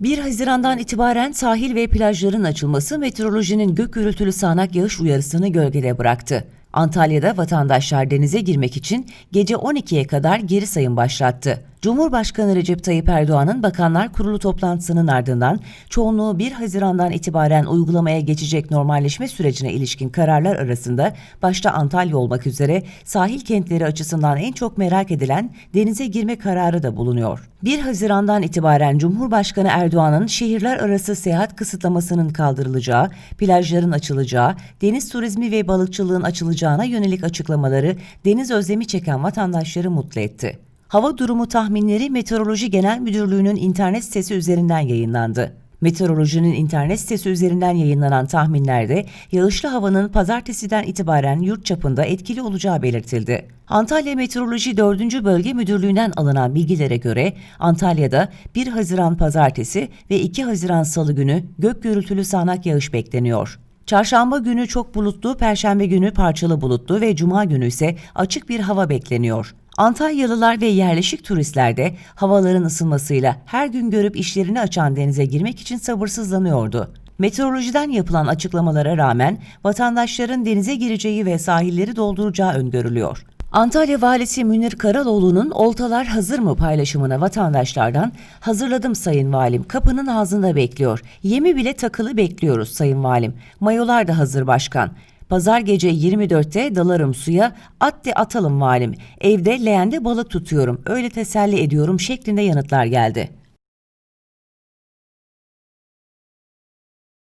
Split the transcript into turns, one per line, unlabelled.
1 Haziran'dan itibaren sahil ve plajların açılması meteorolojinin gök gürültülü sağanak yağış uyarısını gölgede bıraktı. Antalya'da vatandaşlar denize girmek için gece 12'ye kadar geri sayım başlattı. Cumhurbaşkanı Recep Tayyip Erdoğan'ın Bakanlar Kurulu toplantısının ardından çoğunluğu 1 Haziran'dan itibaren uygulamaya geçecek normalleşme sürecine ilişkin kararlar arasında başta Antalya olmak üzere sahil kentleri açısından en çok merak edilen denize girme kararı da bulunuyor. 1 Haziran'dan itibaren Cumhurbaşkanı Erdoğan'ın şehirler arası seyahat kısıtlamasının kaldırılacağı, plajların açılacağı, deniz turizmi ve balıkçılığın açılacağına yönelik açıklamaları deniz özlemi çeken vatandaşları mutlu etti. Hava durumu tahminleri Meteoroloji Genel Müdürlüğü'nün internet sitesi üzerinden yayınlandı. Meteorolojinin internet sitesi üzerinden yayınlanan tahminlerde yağışlı havanın pazartesiden itibaren yurt çapında etkili olacağı belirtildi. Antalya Meteoroloji 4. Bölge Müdürlüğü'nden alınan bilgilere göre Antalya'da 1 Haziran pazartesi ve 2 Haziran salı günü gök gürültülü sağanak yağış bekleniyor. Çarşamba günü çok bulutlu, perşembe günü parçalı bulutlu ve cuma günü ise açık bir hava bekleniyor. Antalyalılar ve yerleşik turistler de havaların ısınmasıyla her gün görüp işlerini açan denize girmek için sabırsızlanıyordu. Meteorolojiden yapılan açıklamalara rağmen vatandaşların denize gireceği ve sahilleri dolduracağı öngörülüyor. Antalya Valisi Münir Karaloğlu'nun oltalar hazır mı paylaşımına vatandaşlardan hazırladım sayın valim kapının ağzında bekliyor. Yemi bile takılı bekliyoruz sayın valim. Mayolar da hazır başkan. Pazar gece 24'te dalarım suya, at de atalım valim. Evde leğende balık tutuyorum, öyle teselli ediyorum şeklinde yanıtlar geldi.